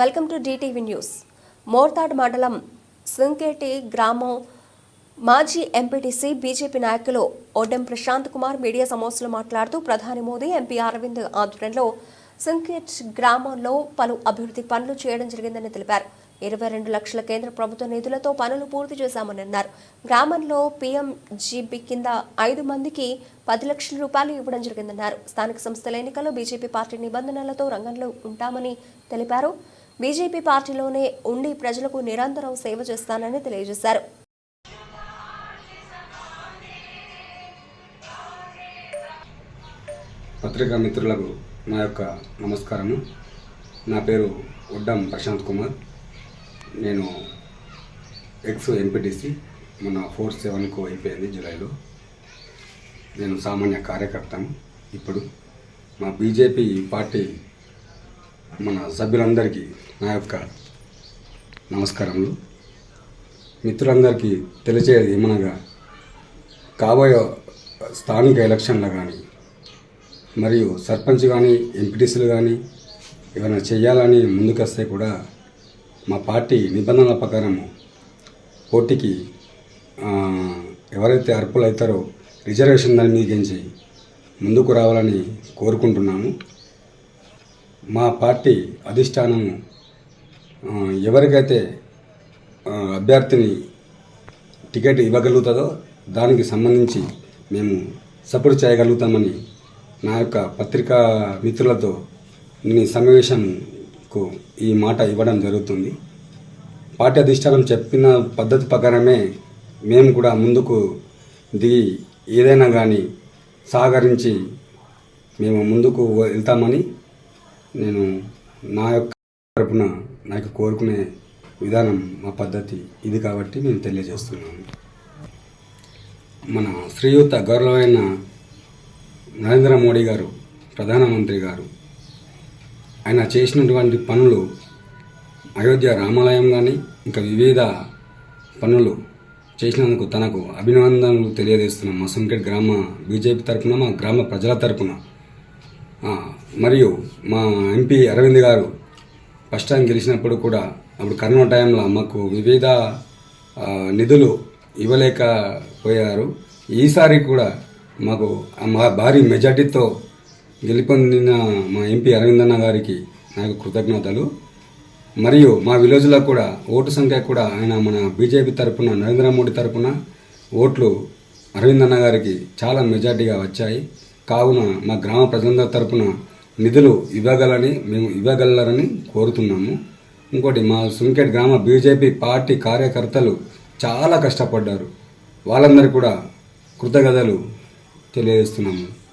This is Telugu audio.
Welcome to DTV news. Morthad మండలం సుంకేటి గ్రామం మాజీ ఎంపీటీసీ బీజేపీ నాయకులు ఒడ్డెం ప్రశాంత్ కుమార్ మీడియా సమావేశంలో మాట్లాడుతూ ప్రధాని మోదీ ఎంపీ అరవింద్ ఆధ్వర్యంలో సుంకేట్ గ్రామంలో పలు అభివృద్ధి పనులు చేయడం జరిగిందని తెలిపారు. ఇరవై రెండు లక్షల కేంద్ర ప్రభుత్వ నిధులతో పనులు పూర్తి చేశామని అన్నారు. గ్రామంలో పీఎంజీబీ కింద ఐదు మందికి పది లక్షల రూపాయలు ఇవ్వడం జరిగిందన్నారు. స్థానిక సంస్థల ఎన్నికల్లో బీజేపీ పార్టీ నిబంధనలతో రంగంలో ఉంటామని తెలిపారు. బీజేపీ పార్టీలోనే ఉండి ప్రజలకు నిరంతరం సేవ చేస్తానని తెలియజేశారు. పత్రికా మిత్రులకు నా యొక్క నమస్కారము. నా పేరు ఉడ్డం ప్రశాంత్ కుమార్. నేను ఎక్స్ ఎంపీటీసీ మన ఫోర్ సెవెన్కు అయిపోయింది జూలైలో. నేను సామాన్య కార్యకర్తను ఇప్పుడు. మా బీజేపీ పార్టీ మన సభ్యులందరికీ నా యొక్క నమస్కారములు. మిత్రులందరికీ తెలియచేది ఏమనగా కాబోయే స్థానిక ఎలక్షన్లు కానీ మరియు సర్పంచ్ కానీ ఎంపీటీసీలు కానీ ఏమైనా చేయాలని ముందుకొస్తే కూడా మా పార్టీ నిబంధనల ప్రకారము పోటీకి ఎవరైతే అర్పులు అవుతారో రిజర్వేషన్ దాని మీదకించి ముందుకు రావాలని కోరుకుంటున్నాము. మా పార్టీ అధిష్టానం ఎవరికైతే అభ్యర్థిని టికెట్ ఇవ్వగలుగుతుందో దానికి సంబంధించి మేము సపోర్ట్ చేయగలుగుతామని నా యొక్క పత్రికా మిత్రులతో నేను సమావేశంకు ఈ మాట ఇవ్వడం జరుగుతుంది. పార్టీ అధిష్టానం చెప్పిన పద్ధతి ప్రకారమే మేము కూడా ముందుకు దిగి ఏదైనా కానీ సహకరించి మేము ముందుకు వెళ్తామని నేను నా యొక్క తరపున నాకు కోరుకునే విధానం మా పద్ధతి ఇది కాబట్టి నేను తెలియజేస్తున్నాను. మన శ్రీయుత గౌరవమైన నరేంద్ర మోడీ గారు ప్రధానమంత్రి గారు ఆయన చేసినటువంటి పనులు అయోధ్య రామాలయం కానీ ఇంకా వివిధ పనులు చేసినందుకు తనకు అభినందనలు తెలియజేస్తున్నాం. మా సంకెట్ గ్రామ బీజేపీ తరపున మా గ్రామ ప్రజల తరపున. మరియు మా ఎంపీ అరవింద్ గారు ఫస్ట్ టైం గెలిచినప్పుడు కూడా అప్పుడు కరోనా టైంలో మాకు వివిధ నిధులు ఇవ్వలేకపోయారు. ఈసారి కూడా మాకు మా భారీ మెజార్టీతో గెలుపొందిన మా ఎంపీ అరవిందన్న గారికి నాకు కృతజ్ఞతలు. మరియు మా విలేజ్లో కూడా ఓటు సంఖ్య కూడా ఆయన మన బీజేపీ తరఫున నరేంద్ర మోడీ తరఫున ఓట్లు అరవింద్ అన్న గారికి చాలా మెజార్టీగా వచ్చాయి. కావున మా గ్రామ ప్రజలందరి తరపున నిధులు ఇవ్వగలని మేము ఇవ్వగలరని కోరుతున్నాము. ఇంకోటి మా సుంకెట్ గ్రామ బీజేపీ పార్టీ కార్యకర్తలు చాలా కష్టపడ్డారు. వాళ్ళందరూ కూడా కృతజ్ఞతలు తెలియజేస్తున్నాము.